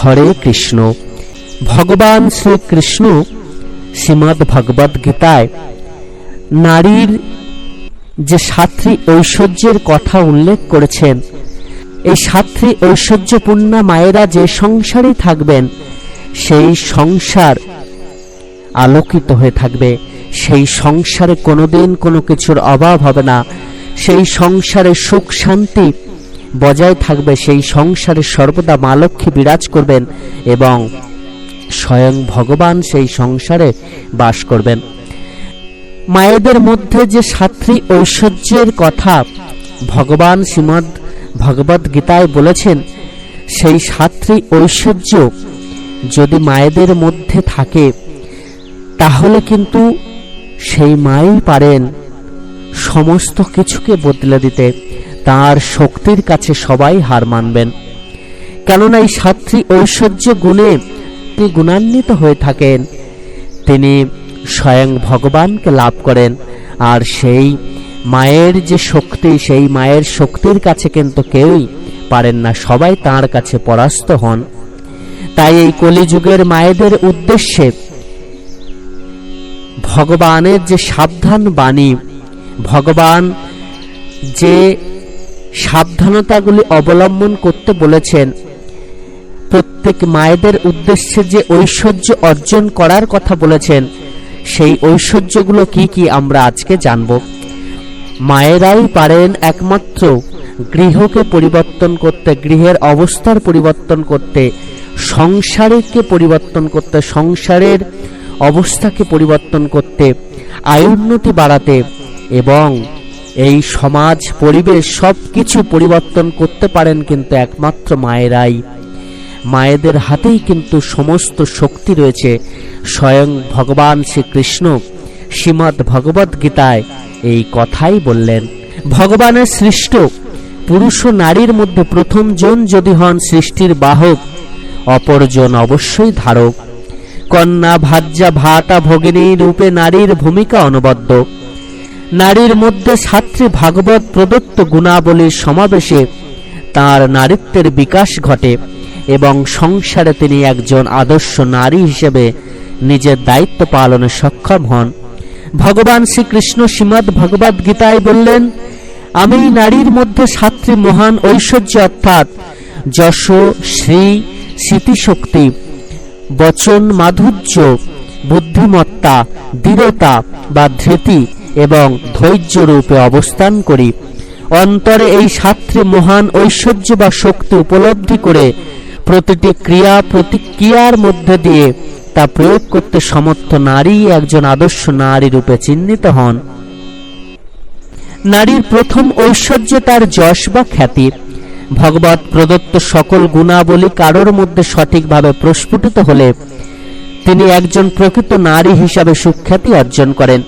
হরে কৃষ্ণ। ভগবান শ্রীকৃষ্ণ শ্রীমদ্ ভগবদ গীতায় নারীর যে সাত্রী ঐশ্বর্যের কথা উল্লেখ করেছেন, এই সাত্রী ঐশ্বর্যপূর্ণ মায়েরা যে সংসারে থাকবেন, সেই সংসার আলোকিত হয়ে থাকবে। সেই সংসারে কোনোদিন কোনো কিছুর অভাব হবে না। সেই সংসারে সুখ শান্তি বজায় থাকবে সেই সংসারে সর্বদা মা লক্ষ্মী বিরাজ করবেন এবং স্বয়ং ভগবান সেই সংসারে বাস করবেন। মায়েদের মধ্যে যে সাত্রী ঐশ্বর্যের কথা ভগবান শ্রীমদ ভগবদ গীতায় বলেছেন, সেই সাত্রী ঐশ্বর্য যদি মায়েদের মধ্যে থাকে, তাহলে কিন্তু সেই মাই পারেন সমস্ত কিছুকে বদলে দিতে। তার শক্তির কাছে সবাই হার মানবেন। কেননা এই সাতটি ঐশ্বর্য গুণে তিনি গুণান্বিত হয়ে থাকেন। তিনি স্বয়ং ভগবানকে লাভ করেন। আর সেই মায়ের যে শক্তি, সেই মায়ের শক্তির কাছে কিন্তু কেউই পারেন না, সবাই তার কাছে পরাস্ত হন। তাই এই কলিযুগের মায়েদের উদ্দেশ্যে ভগবানের যে সাবধান বাণী, ভগবান যে সাবধানতাগুলি অবলম্বন করতে বলেছেন। প্রত্যেক মায়েদের উদ্দেশ্যে যে ঐশ্বর্য অর্জন করার কথা বলেছেন, সেই ঐশ্বর্যগুলো কি কি আমরা আজকে জানব। মায়েরাই পারেন একমাত্র গৃহকে পরিবর্তন করতে, গৃহের অবস্থার পরিবর্তন করতে, সংসারকে পরিবর্তন করতে, সংসারের অবস্থাকে পরিবর্তন করতে আয়োন্নতি বাড়াতে এবং এই সমাজ, পরিবেশ সব কিছু পরিবর্তন করতে পারেন কিন্তু একমাত্র মায়েরাই। মায়েদের হাতেই কিন্তু সমস্ত শক্তি রয়েছে। স্বয়ং ভগবান শ্রীকৃষ্ণ শ্রীমদ্ ভগবদ গীতায় এই কথাই বললেন, ভগবানের সৃষ্ট, পুরুষ ও নারীর মধ্যে প্রথম জন যদি হন সৃষ্টির বাহক অপরজন অবশ্যই ধারক। কন্যা ভাজ্যা ভাতা ভগিনী রূপে নারীর ভূমিকা অনবদ্য। নারীর মধ্যে ছাত্রী ভাগবত প্রদত্ত গুণাবলীর সমাবেশে তার নারীত্বের বিকাশ ঘটে এবং সংসারে তিনি একজন আদর্শ নারী হিসেবে নিজের দায়িত্ব পালনে সক্ষম হন। ভগবান শ্রীকৃষ্ণ শ্রীমদ ভগবদ গীতায় বললেন, আমি নারীর মধ্যে সাত্রী মহান ঐশ্বর্য অর্থাৎ যশ, শ্রী, স্মৃতিশক্তি, বচন, মাধুর্য, বুদ্ধিমত্তা, দৃঢ়তা বা ধৃতি এবং ধৈর্য রূপে অবস্থান করি। অন্তরে এই সাত্রে মহান ঐশ্বর্য বা শক্তি উপলব্ধি করে প্রতিটি ক্রিয়া, প্রতিক্রিয়ার মধ্যে দিয়ে তা প্রয়োগ করতে সমর্থ নারী একজন আদর্শ নারী রূপে চিহ্নিত হন। নারীর প্রথম ঐশ্বর্য তার যশ বা খ্যাতি। ভগবত প্রদত্ত সকল গুণাবলী কারোর মধ্যে সঠিকভাবে প্রস্ফুটিত হলে তিনি একজন প্রকৃত নারী হিসাবে সুখ্যাতি অর্জন করেন।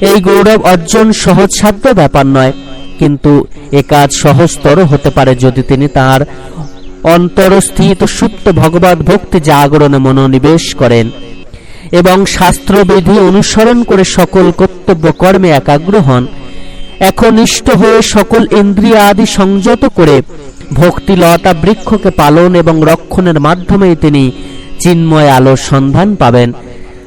এই গৌরব অর্জন সহজসাধ্য ব্যাপার নয়। কিন্তু এ কাজ সহজতর হতে পারে যদি তিনি তার অন্তরস্থিত সুপ্ত ভগবত ভক্তি জাগরণে মনোনিবেশ করেন এবং শাস্ত্রবিধি অনুসরণ করে সকল কর্তব্য কর্মে একাগ্র হন। একনিষ্ঠ হয়ে সকল ইন্দ্রিয় আদি সংযত করে ভক্তি লতা বৃক্ষকে পালন এবং রক্ষণের মাধ্যমেই তিনি চিন্ময় আলোর সন্ধান পাবেন।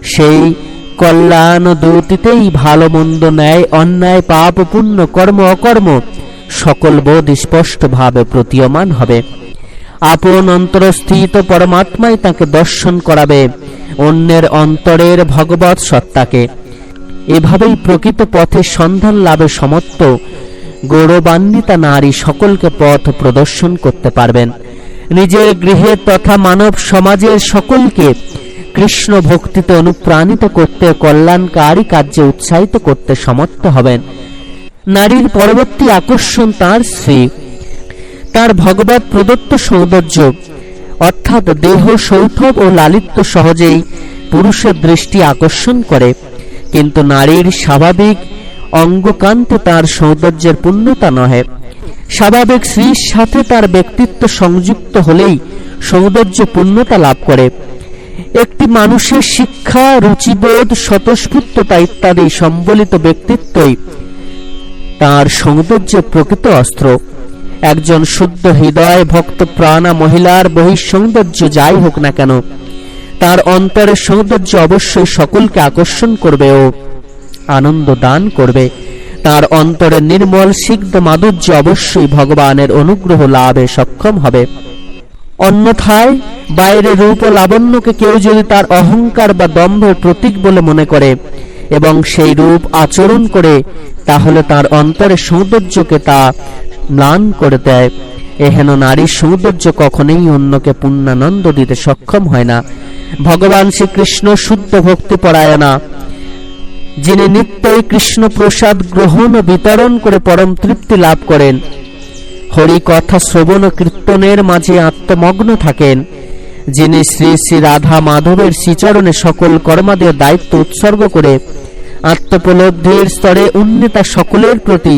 সেই কল্যাণ দূতিতেই ভালো মন্দ ন্যায়, অন্যায়, পাপ, পুণ্য, কর্ম, অকর্ম, সকল বোধ স্পষ্টভাবে প্রতীয়মান হবে। আপন অন্তরস্থিত পরমাত্মাই তাকে দর্শন করাবে, অন্যের অন্তরের ভগবত সত্তাকে। এভাবেই প্রকৃত পথে সন্ধান লাভে সমর্থ গৌরবান্বিতা নারী সকলকে পথ প্রদর্শন করতে পারবেন। নিজের গৃহের তথা মানব সমাজের সকলকে কৃষ্ণ ভক্তিতে অনুপ্রাণিত করতে কল্যাণকারী কার্যে উৎসাহিত করতে সমর্থ হবেন। নারীর পরবর্তী আকর্ষণ তার স্ত্রী। তার ভগবত প্রদত্ত সৌন্দর্য, অর্থাৎ দেহ সৌথব ও লালিত্য সহজেই পুরুষের দৃষ্টি আকর্ষণ করে। কিন্তু নারীর স্বাভাবিক অঙ্গকান্তে তার সৌন্দর্যের পূর্ণতা নহে। স্বাভাবিক স্ত্রীর সাথে তার ব্যক্তিত্ব সংযুক্ত হলেই সৌন্দর্য পূর্ণতা লাভ করে। একটি মানুষের শিক্ষা, রুচিবোধ স্বতঃস্ফূর্ততা ইত্যাদি সম্বলিত ব্যক্তিত্বই। তার সৌন্দর্যের প্রকৃত অস্ত্র। একজন শুদ্ধ হৃদয়, ভক্ত প্রাণা, মহিলার বহিঃসৌন্দর্য যাই হোক না কেন, তার অন্তরের সৌন্দর্য অবশ্যই সকলকে আকর্ষণ করবে ও আনন্দ দান করবে। তার অন্তরে নির্মল, সিদ্ধ মাধুর্য অবশ্যই ভগবানের অনুগ্রহ লাভে সক্ষম হবে। অন্যথায় বাইরে রূপ ও লাবণ্যকে কেউ যদি তার অহংকার বা দম্ভের প্রতীক বলে মনে করে এবং সেই রূপ আচরণ করে, তাহলে তার অন্তরের সৌন্দর্যকে তা ম্লান করে দেয়। এহেন নারীর সৌন্দর্য কখনোই অন্যকে পূর্ণানন্দ দিতে সক্ষম হয় না। ভগবান শ্রীকৃষ্ণ শুদ্ধ ভক্তি পরায়ণা যিনি নিত্যই কৃষ্ণ প্রসাদ গ্রহণ ও বিতরণ করে পরম তৃপ্তি লাভ করেন হরি কথা শ্রবণ কীর্তনের মাঝে আত্মমগ্ন থাকেন, যিনি শ্রী শ্রী রাধা মাধবের শ্রীচরণে সকল কর্মাদের দায়িত্ব উৎসর্গ করে আত্মোপলব্ধির স্তরে উন্নীতা সকলের প্রতি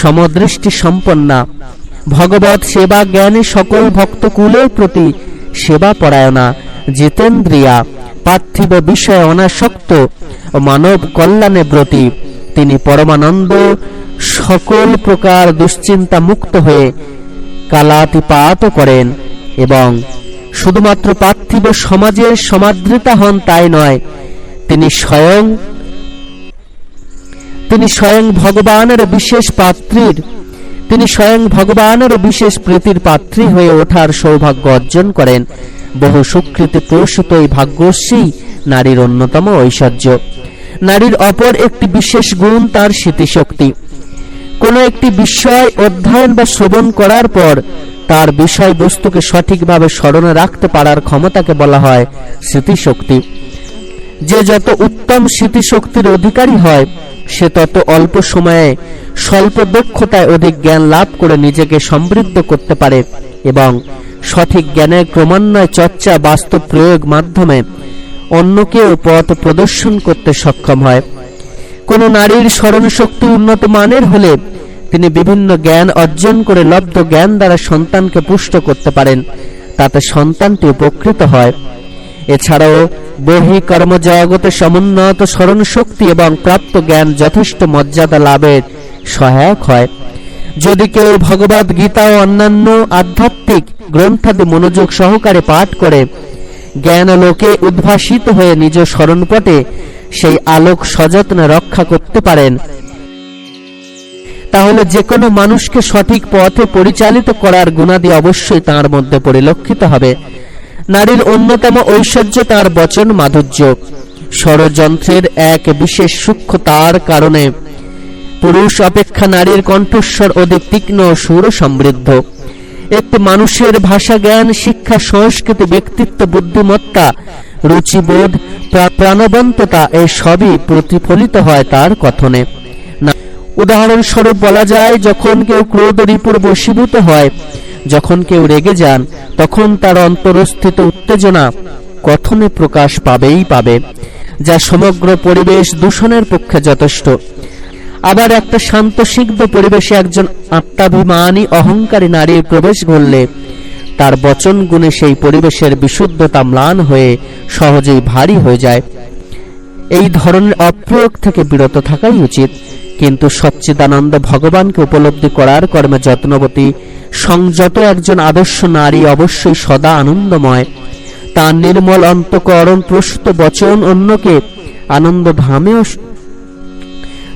সমদৃষ্টি সম্পন্না। ভগবত সেবা জ্ঞানে সকল ভক্তকুলের প্রতি সেবা পরায়ণা, জিতেন্দ্রিয়া, পার্থিব বিষয়ে অনাসক্ত, মানব কল্যাণে ব্রতী। তিনি পরমানন্দ সকল প্রকার দুশ্চিন্তা মুক্ত হয়ে কালাতিপাত করেন এবং শুধুমাত্র পার্থিব সমাজের সমাদৃতা হন তাই নয়, তিনি স্বয়ং তিনি স্বয়ং ভগবানের বিশেষ পাত্রীর, তিনি স্বয়ং ভগবানের বিশেষ প্রীতির পাত্রী হয়ে ওঠার সৌভাগ্য অর্জন করেন। বহু সুকৃতি প্রসূত এই ভাগ্যশ্রী, নারীর অন্যতম ঐশ্বর্য। নারীর অপর একটি বিশেষ গুণ তার স্মৃতিশক্তি। কোনো একটি বিষয় অধ্যয়ন বা শ্রবণ করার পর তার বিষয়বস্তুকে সঠিকভাবে স্মরণে রাখতে পারার ক্ষমতাকে বলা হয় স্মৃতিশক্তি। যে যত উত্তম স্মৃতিশক্তির অধিকারী হয়, সে তত অল্প সময়ে স্বল্প দক্ষতায় অধিক জ্ঞান লাভ করে নিজেকে সমৃদ্ধ করতে পারে এবং সঠিক জ্ঞানের ক্রমান্বয়ে চর্চা, বাস্তব প্রয়োগ মাধ্যমে অন্যকেও পথ প্রদর্শন করতে সক্ষম হয়। কোন নারীর স্মরণশক্তি উন্নত মানের হলে তিনি বিভিন্ন জ্ঞান অর্জন করে লব্ধ জ্ঞান দ্বারা সন্তানকে পুষ্ট করতে পারেন, তাতে সন্তানটি উপকৃত হয়। এছাড়াও বহি কর্মজগতে সমুন্নত স্মরণ শক্তি এবং প্রাপ্ত জ্ঞান যথেষ্ট মর্যাদা লাভের সহায়ক হয়। যদি কেউ ভগবত গীতা ও অন্যান্য আধ্যাত্মিক গ্রন্থাদি মনোযোগ সহকারে পাঠ করে জ্ঞান লোকে উদ্ভাসিত হয়ে নিজ স্মরণপটে সেই আলোক সযত্নে রক্ষা করতে পারেন। তাহলে যে কোনো মানুষকে সঠিক পথে পরিচালিত করার গুণাদি অবশ্যই তার মধ্যে পরিলক্ষিত হবে। নারীর অন্যতম ঐশ্বর্য তার বচন মাধুর্য। ষড়যন্ত্রের এক বিশেষ সূক্ষ্মতার কারণে পুরুষ অপেক্ষা নারীর কণ্ঠস্বর অধিক তীক্ষ্ণ সুর সমৃদ্ধ। একটি মানুষের ভাষা জ্ঞান, শিক্ষা, সংস্কৃতি, ব্যক্তিত্ব, বুদ্ধিমত্তা, রুচিবোধ প্রাণবন্ততা, এই সবই প্রতিফলিত হয় তার কথনে। উদাহরণস্বরূপ বলা যায়, যখন কেউ ক্রোধ রিপুর বশীভূত হয়, যখন কেউ রেগে যান, তখন তার অন্তরস্থিত উত্তেজনা কথনে প্রকাশ পাবেই পাবে, যা সমগ্র পরিবেশ দূষণের পক্ষে যথেষ্ট। আবার একটা শান্তসিগ্ধ পরিবেশে একজন আত্মাভিমানী, অহংকারী নারীর প্রবেশ ঘটলে তার বচন গুণে সেই পরিবেশের বিশুদ্ধতা ম্লান হয়ে সহজেই ভারী হয়ে যায়। এই ধরনের অপ্রয়োগ থেকে বিরত থাকাই উচিত। কিন্তু সচ্চিদানন্দ ভগবানকে উপলব্ধি করার কর্মে যত্নবতী, সংযত একজন আদর্শ নারী অবশ্যই সদা আনন্দময়। তার নির্মল অন্তকরণ, প্রসূত বচন অন্যকে আনন্দ ধামেও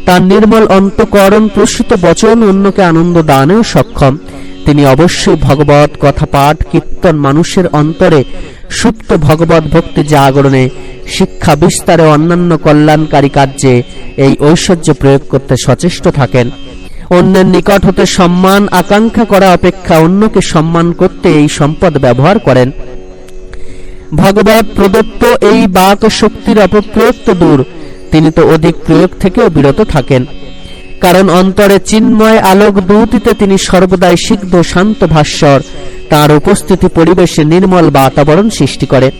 তার নির্মল অন্তকরণ, প্রসূত বচন অন্যকে আনন্দ দানেও সক্ষম। তিনি অবশ্যই ভগবত কথা পাঠ, কীর্তন মানুষের অন্তরে সুপ্ত ভগবত ভক্তি জাগরণে, শিক্ষা বিস্তারে অন্যান্য কল্যাণকারী কার্যে এই ঐশ্বর্য প্রয়োগ করতে সচেষ্ট থাকেন। অন্যের নিকট হতে সম্মান, আকাঙ্ক্ষা করা অপেক্ষা অন্যকে সম্মান করতে এই সম্পদ ব্যবহার করেন। ভগবত প্রদত্ত এই বাক শক্তির অপপ্রয়োগ দূর। তিনি তো অধিক প্রয়োগ থেকেও বিরত থাকেন। কারণ অন্তরে চিন্ময় আলোক দূতিতে তিনি সর্বদাই সিদ্ধ, শান্ত ভাস্বর। তার উপস্থিতি পরিবেশে নির্মল বাতাবরণ সৃষ্টি করে।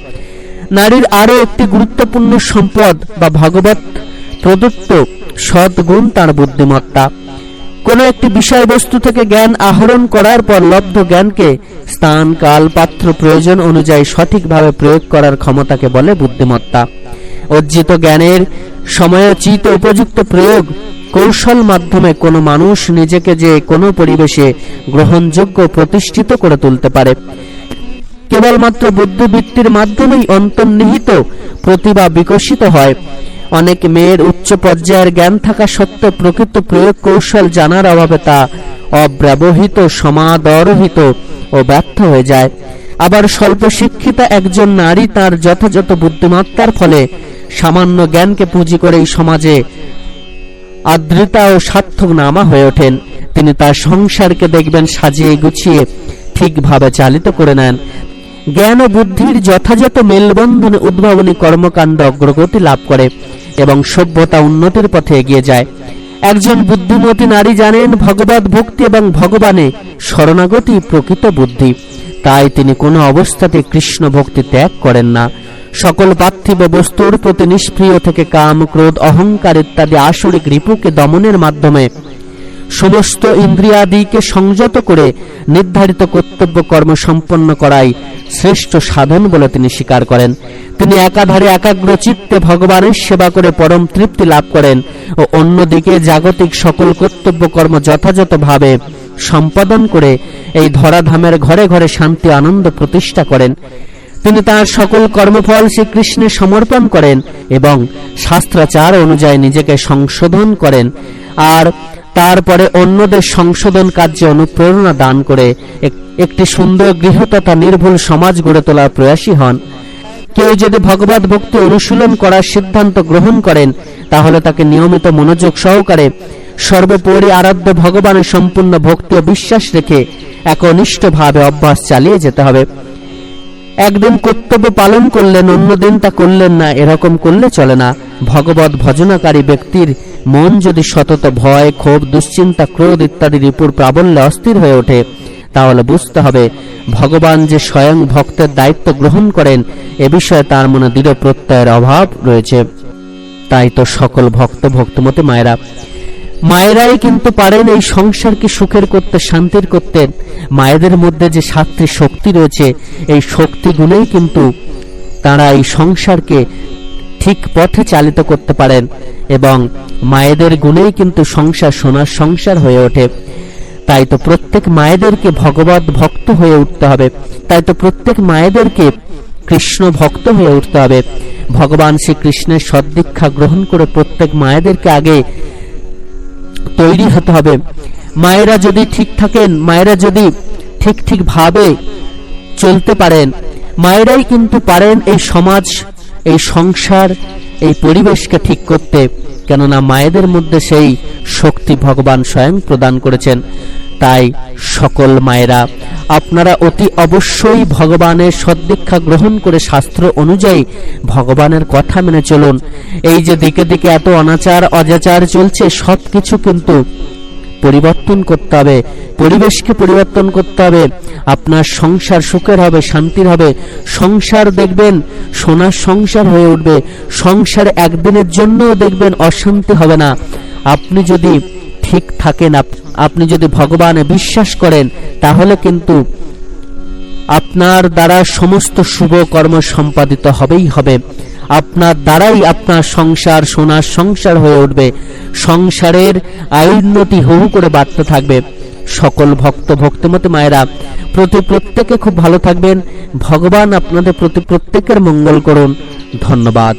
নারীর আরও একটি গুরুত্বপূর্ণ সম্পদ বা ভগবত প্রদত্ত সদ্গুণ তার বুদ্ধিমত্তা। কোনো একটি বিষয়বস্তু থেকে জ্ঞান আহরণ করার পর লব্ধ জ্ঞানকে স্থান, কাল, পাত্র, প্রয়োজন অনুযায়ী সঠিকভাবে প্রয়োগ করার ক্ষমতাকে বলে বুদ্ধিমত্তা। অর্জিত জ্ঞানের সময়োচিত উপযুক্ত প্রয়োগ, কৌশল মাধ্যমে কোনো মানুষ নিজেকে যে কোনো পরিবেশে গ্রহণযোগ্য প্রতিষ্ঠিত করে তুলতে পারে। কেবলমাত্র বুদ্ধিবৃত্তির মাধ্যমেই অন্তর্নিহিত প্রতিভা বিকশিত হয়। অনেক মেয়ের উচ্চ পর্যায়ের জ্ঞান থাকা সত্ত্বেও প্রকৃত প্রয়োগ কৌশল জানার অভাবে তা অব্যবহিত, সমাদরহিত ও ব্যর্থ হয়ে যায়। আবার স্বল্প শিক্ষিতা একজন নারী তার যথাযথ বুদ্ধিমত্তার ফলে সামান্য জ্ঞানকে পুঁজি করে এই সমাজে আদ্রিতা ও সার্থক নামা হয়ে ওঠেন। তিনি তার সংসারকে দেখবেন সাজিয়ে গুছিয়ে ঠিকভাবে চালিত করে নেন। জ্ঞান ও বুদ্ধির যথাযথ মেলবন্ধনে উদ্ভাবনী কর্মকাণ্ড অগ্রগতি লাভ করে এবং সভ্যতা উন্নতির পথে এগিয়ে যায়। একজন বুদ্ধিমতী নারী জানেন ভগবত ভক্তি এবং ভগবানে শরণাগতি প্রকৃত বুদ্ধি। তাই তিনি কোনো অবস্থাতে কৃষ্ণ ভক্তি ত্যাগ করেন না। সকল পার্থিব বস্তুর প্রতি নিষ্প্রিয় থেকে কাম, ক্রোধ, অহংকার ইত্যাদি আসরিক রিপুকে দমনের মাধ্যমে সমস্ত ইন্দ্রিয়াদিকে সংযত করে নির্ধারিত কর্তব্য কর্ম সম্পন্ন করাই শ্রেষ্ঠ সাধন বলে তিনি স্বীকার করেন। তিনি একাধারে একাগ্র চিত্তে ভগবানের সেবা করে পরম তৃপ্তি লাভ করেন ও অন্যদিকে জাগতিক সকল কর্তব্য কর্ম যথাযথভাবে সম্পাদন করে এই ধরাধামের ঘরে ঘরে শান্তি, আনন্দ প্রতিষ্ঠা করেন। তিনি তার সকল কর্মফল শ্রীকৃষ্ণে সমর্পণ করেন এবং শাস্ত্রাচার অনুযায়ী নিজেকে সংশোধন করেন। আর তারপরে অন্যদের সংশোধন কার্যে অনুপ্রেরণা দান করে এক- একটি সুন্দর গৃহ তথা নির্ভুল সমাজ গড়ে তোলার প্রয়াসী হন। কেউ যদি ভগবত ভক্তি অনুশীলন করার সিদ্ধান্ত গ্রহণ করেন, তাহলে তাকে নিয়মিত মনোযোগ সহকারে সর্বোপরি আরাধ্য ভগবানের সম্পূর্ণ ভক্তি ও বিশ্বাস রেখে একনিষ্ঠভাবে অভ্যাস চালিয়ে যেতে হবে। একদিন কর্তব্য পালন করলেন, অন্যদিন তা করলেন না, এরকম করলে চলে না। ভগবত ভজনাকারী ব্যক্তির মন যদি সতত ভয়, ক্ষোভ, দুশ্চিন্তা, ক্রোধ ইত্যাদির উপর প্রাবল্যে অস্থির হয়ে ওঠে, তাহলে বুঝতে হবে, ভগবান যে স্বয়ং ভক্তের দায়িত্ব গ্রহণ করেন, এ বিষয়ে তার মনে দৃঢ় প্রত্যয়ের অভাব রয়েছে। তাই তো সকল ভক্ত ভক্তমতে মায়েরা, মায়েরাই কিন্তু পারেন এই সংসারকে সুখের করতে, শান্তির করতে। মায়েদের মধ্যে যে সাতটি শক্তি রয়েছে, এই শক্তিগুলোই কিন্তু তারা এই সংসারকে ঠিক পথে চালিত করতে পারেন এবং মায়েদের গুণেই কিন্তু সংসার সোনার সংসার হয়ে ওঠে। তাই তো প্রত্যেক মায়েদেরকে ভগবত ভক্ত হয়ে উঠতে হবে। তাই তো প্রত্যেক মায়েদেরকে কৃষ্ণ ভক্ত হয়ে উঠতে হবে। ভগবান শ্রীকৃষ্ণের সদ্দীক্ষা গ্রহণ করে প্রত্যেক মায়েদেরকে আগে তৈরি হতে হবে। মায়েরা যদি ঠিক থাকেন, মায়েরা যদি ঠিক ঠিক ভাবে চলতে পারেন, মায়েরাই কিন্তু পারেন এই সমাজ এই সংসার, এই পরিবেশকে ঠিক করতে, কেননা মায়েদের মধ্যে সেই শক্তি ভগবান স্বয়ং প্রদান করেছেন। তাই সকল মায়েরা, আপনারা অতি অবশ্যই ভগবানের সদ্দীক্ষা গ্রহণ করে শাস্ত্র অনুযায়ী ভগবানের কথা মেনে চলুন। এই যে দিকে দিকে এত অনাচার অজাচার চলছে সব কিছু কিন্তু পরিবর্তন করতে হবে, পরিবেশকে পরিবর্তন করতে হবে, আপনার সংসার সুখের হবে, শান্তির হবে। সংসার দেখবেন, সোনার সংসার হয়ে উঠবে। সংসার একদিনের জন্যও দেখবেন অশান্তি হবে না। আপনি যদি ঠিক থাকেন আপনি যদি ভগবানে বিশ্বাস করেন, তাহলে কিন্তু আপনার দ্বারা সমস্ত শুভ কর্ম সম্পাদিত হবেই হবে। আপনার দ্বারাই আপনার সংসার, সোনার সংসার হয়ে উঠবে। সংসারের আয়ুন্নতি হু করে বাড়তে থাকবে। সকল ভক্ত, ভক্তমতে মায়েরা, প্রতি প্রত্যেকে খুব ভালো থাকবেন। ভগবান আপনাদের প্রতি প্রত্যেকের মঙ্গল করুন। ধন্যবাদ।